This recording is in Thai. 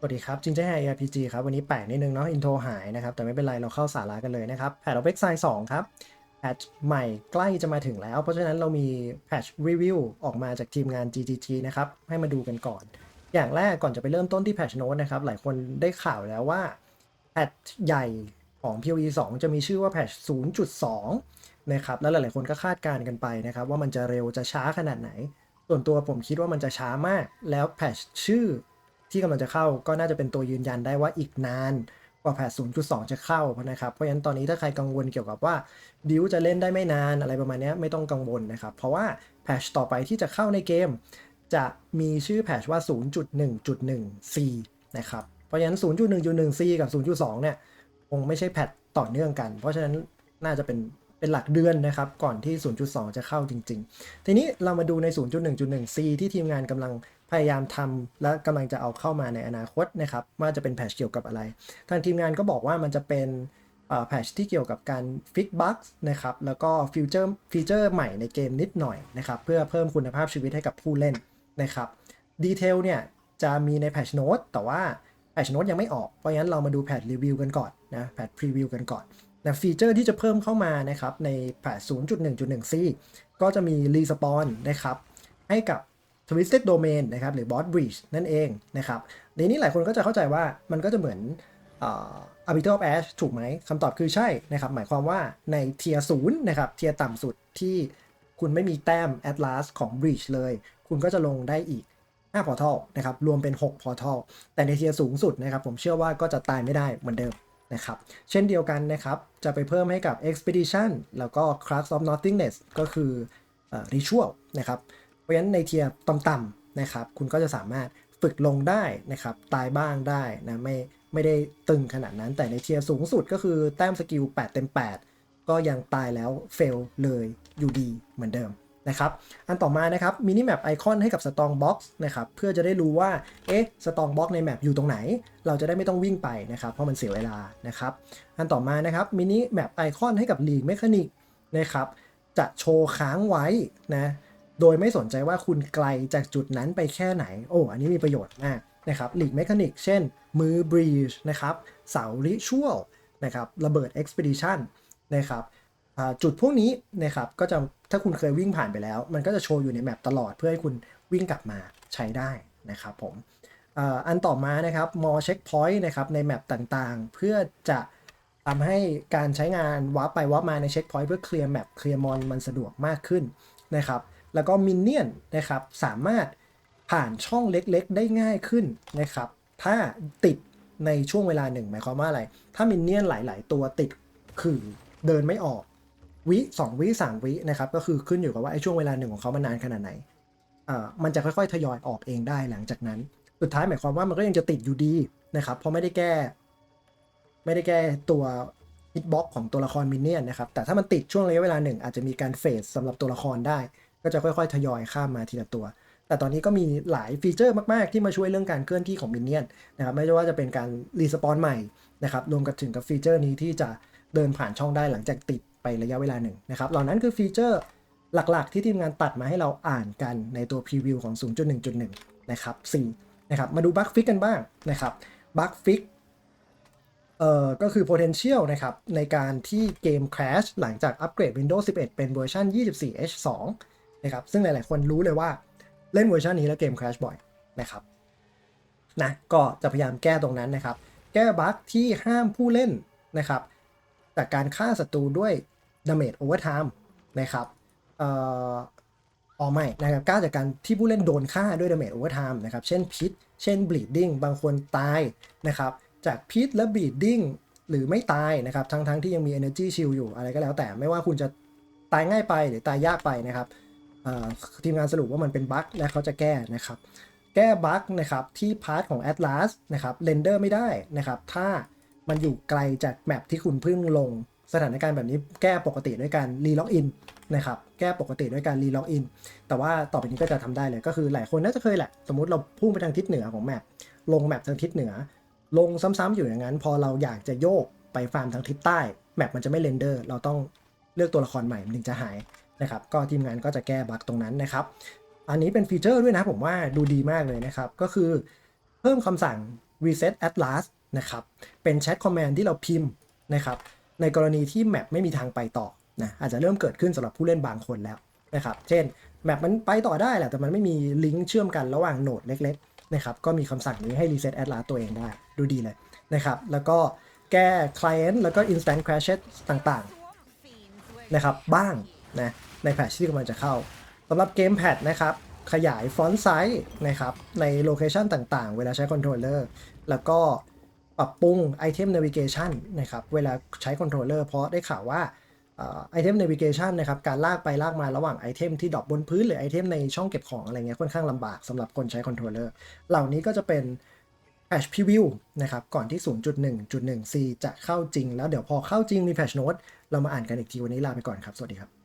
สวัสดีครับ จิงเจ้ไฮ RPG ครับ วันนี้แปลกนิดนึงเนาะอินโทรหายนะครับ แต่ไม่เป็นไร เราเข้าสาระกันเลยนะครับ แพทออฟเอ็กไซสองครับแพทใหม่ใกล้จะมาถึงแล้ว เพราะฉะนั้นเรามีแพทรีวิวออกมาจากทีมงาน GGG นะครับ ให้มาดูกันก่อน อย่างแรกก่อนจะไปเริ่มต้นที่แพทโน้ตนะครับ หลายคนได้ข่าวแล้วว่าแพทใหญ่ของ PoE 2 จะมีชื่อว่าแพท0.2 นะครับ แล้วหลาย ๆ คนก็คาดการณ์กันไปนะครับ ว่ามันจะเร็วจะช้าขนาดไหน ส่วนตัวผมคิดว่ามันจะช้ามาก แล้วแพทชื่อ ที่กำลังจะเข้าก็น่าจะเป็นตัวยืนยันได้ว่าอีกนานกว่าแพท0.2 จะเข้านะครับ เพราะฉะนั้นตอนนี้ถ้าใครกังวลเกี่ยวกับว่าบิวจะเล่นได้ไม่นานอะไรประมาณนี้ไม่ต้องกังวลนะครับ เพราะว่าแพทต่อไปที่จะเข้าในเกม จะมีชื่อแพทว่า 0.1.1c นะครับ เพราะฉะนั้น 0.1.1c กับ 0.2 เนี่ยคงไม่ใช่แพทต่อเนื่องกัน เพราะฉะนั้นน่าจะเป็น เป็นหลักเดือนนะครับ ก่อนที่ 0.2 จะเข้าจริง ๆ ทีนี้เรามาดูใน 0.1.1c ที่ทีมงานกำลังพยายามทำและกำลังจะเอาเข้ามาในอนาคตนะครับว่าจะเป็นแพทชเกี่ยวกับอะไร ทางทีมงานก็บอกว่ามันจะเป็นแพทชที่เกี่ยวกับการฟิกบั๊กนะครับแล้วก็ฟีเจอร์ฟีเจอร์ใหม่ในเกมนิดหน่อยนะครับเพื่อเพิ่มคุณภาพชีวิตให้กับผู้เล่นนะครับดีเทลเนี่ยจะมีในแพทชโน้ตแต่ว่าแพทชโน้ตยังไม่ออกเพราะงั้นเรามาดูแพทรีวิวกันก่อนนะแพทพรีวิวกันก่อน นะฟีเจอร์ที่จะเพิ่มเข้ามานะครับในแพท 0.1.1c ก็จะมีรีสปอนนะครับให้กับ Twisted Domain นะครับหรือ Bot Breach นั่นเองนะครับในนี้หลายคนก็จะเข้าใจว่ามันก็จะเหมือนอ่า Arbiter of Ash ถูกไหมคำตอบคือใช่นะครับ หมายความว่าในเทียร์ศูนย์นะครับเทียร์ต่ำสุดที่คุณไม่มีแต้ม Atlas ของ Breach เลย คุณก็จะลงได้อีก5 Portal นะครับ รวมเป็น6 Portal แต่ในเทียร์สูงสุดนะครับ ผมเชื่อว่าก็จะตายไม่ได้เหมือนเดิม นะครับ เช่นเดียวกันนะครับ จะไปเพิ่มให้กับ Expedition แล้วก็ Crux of Nothingness ก็คืออ Ritual นะครับ เพราะฉะนั้นในเทียร์ต่ำๆนะครับ คุณก็จะสามารถฝึกลงได้นะครับ ตายบ้างได้นะไม่ไม่ได้ตึงขนาดนั้น แต่ในเทียร์สูงสุดก็คือแต้มสกิล 8 เต็ม 8 ก็ยังตายแล้วเฟลเลยอยู่ดีเหมือนเดิม นะครับอันต่อมานะครับมินิแมปไอคอนให้กับ Strong Box นะครับเพื่อจะได้รู้ว่าเอ๊ะ Strong Box ในแมปอยู่ตรงไหน เราจะได้ไม่ต้องวิ่งไปนะครับเพราะมันเสียเวลานะครับอันต่อมานะครับมินิแมปไอคอนให้กับ League Mechanic นะครับจะโชว์ค้างไว้นะโดยไม่สนใจว่าคุณไกลจากจุดนั้นไปแค่ไหน โอ้อันนี้มีประโยชน์มากนะครับหลีกเมคานิกเช่น มือบรีชนะครับเสาริชวลนะครับระเบิด Expedition นนะครับ จุดพวกนี้นะครับก็จะถ้าคุณเคยวิ่งผ่านไปแล้ว มันก็จะโชว์อยู่ในแมปตลอดเพื่อให้คุณวิ่งกลับมาใช้ได้นะครับผมอันต่อมานะครับมอเช็คพอยต์นะครับในแมปต่างๆ เพื่อจะทำให้การใช้งานวาร์ปไปวาร์ปมาในเช็คพอยต์เพื่อเคลียร์แมปเคลียร์มอนมันสะดวกมากขึ้นนะครับแล้วก็มินเนี่ยนนะครับสามารถผ่านช่องเล็กๆ ได้ง่ายขึ้นนะครับถ้าติดในช่วงเวลาหนึ่งหมายความว่าอะไร ถ้ามินเนี่ยนหลาย ๆ ตัวติดคือเดินไม่ออก วิสองวิสามวินะครับก็คือขึ้นอยู่กับว่าไอ้ช่วงเวลาหนึ่งของเขามันนานขนาดไหนอ่ามันจะค่อยๆ ทยอยออกเองได้หลังจากนั้น สุดท้ายหมายความว่ามันก็ยังจะติดอยู่ดีนะครับเพราะไม่ได้แก้ ไม่ได้แก้ตัวฮิตบ็อกของตัวละครมินเนี่ยนนะครับแต่ถ้ามันติดช่วงระยะเวลาหนึ่งอาจจะมีการเฟสสำหรับตัวละครได้ ก็จะค่อยๆ ทยอยข้ามมาทีละตัว แต่ตอนนี้ก็มีหลายฟีเจอร์มากๆ ที่มาช่วยเรื่องการเคลื่อนที่ของมินเนี่ยนนะครับไม่ว่าจะเป็นการรีสปอนใหม่นะครับรวมกับถึงกับฟีเจอร์นี้ที่จะเดินผ่านช่องได้หลังจากติด ไประยะเวลาหนึ่งนะครับเหล่านั้นคือฟีเจอร์หลักๆ ที่ทีมงานตัดมาให้เราอ่านกันในตัวพรีวิวของ 0.1.1 นะครับ4นะครับมาดูบั๊กฟิกกันบ้างนะครับบั๊กฟิกเอ่อก็คือ potential นะครับ ในการที่เกม crash หลังจากอัปเกรด Windows 11 เป็นเวอร์ชัน 24H2 นะครับ ซึ่งหลาย ๆ คนรู้เลยว่าเล่นเวอร์ชันนี้แล้วเกม crash บ่อยนะครับนะก็จะพยายามแก้ตรงนั้นนะครับ แก้บั๊กที่ห้ามผู้เล่นนะครับ จากการฆ่าศัตรูด้วย damage overtime นะครับเอ่อออไม่นะครับกล้าจากการที่ผู้เล่นโดนฆ่าด้วย damage overtime นะครับ เช่นพิษ เช่น bleeding บางคนตายนะครับ จากพิษและ bleeding หรือไม่ตายนะครับ ทั้งทั้งที่ยังมี energy shield อยู่อะไรก็แล้วแต่ไม่ว่าคุณจะตายง่ายไปหรือตายยากไปนะครับทีมงานสรุปว่ามันเป็นบั๊กและเขาจะแก้นะครับ แก้บั๊กนะครับที่พาร์ทของ Atlas นะครับเรนเดอร์ไม่ได้นะครับ ถ้า มันอยู่ไกลจากแมปที่คุณเพิ่งลง สถานการณ์แบบนี้แก้ปกติด้วยการรีล็อกอินนะครับแก้ปกติด้วยการรีล็อกอินแต่ว่าต่อไปนี้ก็จะทำได้เลยก็คือหลายคนน่าจะเคยแหละ สมมติเราพุ่งไปทางทิศเหนือของแมปลงแมปทางทิศเหนือ ลงซ้ำๆอยู่อย่างนั้น พอเราอยากจะโยกไปฟาร์มทางทิศใต้แมปมันจะไม่เรนเดอร์ เราต้องเลือกตัวละครใหม่มันถึงจะหายนะครับก็ทีมงานก็จะแก้บั๊กตรงนั้นนะครับ อันนี้เป็นฟีเจอร์ด้วยนะผมว่าดูดีมากเลยนะครับ ก็คือเพิ่มคำสั่ง reset atlas นะครับ เป็นแชทคอมมนด์ที่เราพิมพ์นะครับ ในกรณีที่แมปไม่มีทางไปต่อนะอาจจะเริ่มเกิดขึ้นสำหรับผู้เล่นบางคนแล้วนะครับ เช่นแมปมันไปต่อได้แหละ แต่มันไม่มีลิงก์เชื่อมกันระหว่างโหนดเล็กๆนะครับ ก็มีคำสั่งนี้ให้ reset at last ตัวเองได้ ดูดีเลยนะครับ แล้วก็แก้ client แล้วก็ instant crashes ต่างๆนะครับ บ้างนะในแพทชที่กำลังจะเข้าสำหรับเกมแพดนะครับขยายฟอนต์ไซส์นะครับในโลเคชันต่างๆ เวลาใช้คอนโทรลเลอร์แล้วก็ ปรับปรุงไอเทม navigation นะครับเวลาใช้คอนโทรลเลอร์เพราะได้ข่าวว่าไอเทม navigation นะครับการลากไปลากมาระหว่างไอเทมที่ดรอปบนพื้น หรือไอเทมในช่องเก็บของอะไรเงี้ยค่อนข้างลำบากสำหรับคนใช้คอนโทรลเลอร์เหล่านี้ก็จะเป็น patch preview นะครับก่อนที่ 0.1.1c จะเข้าจริง แล้วเดี๋ยวพอเข้าจริงมี patch note เรามาอ่านกันอีกทีวันนี้ลาไปก่อนครับ สวัสดีครับ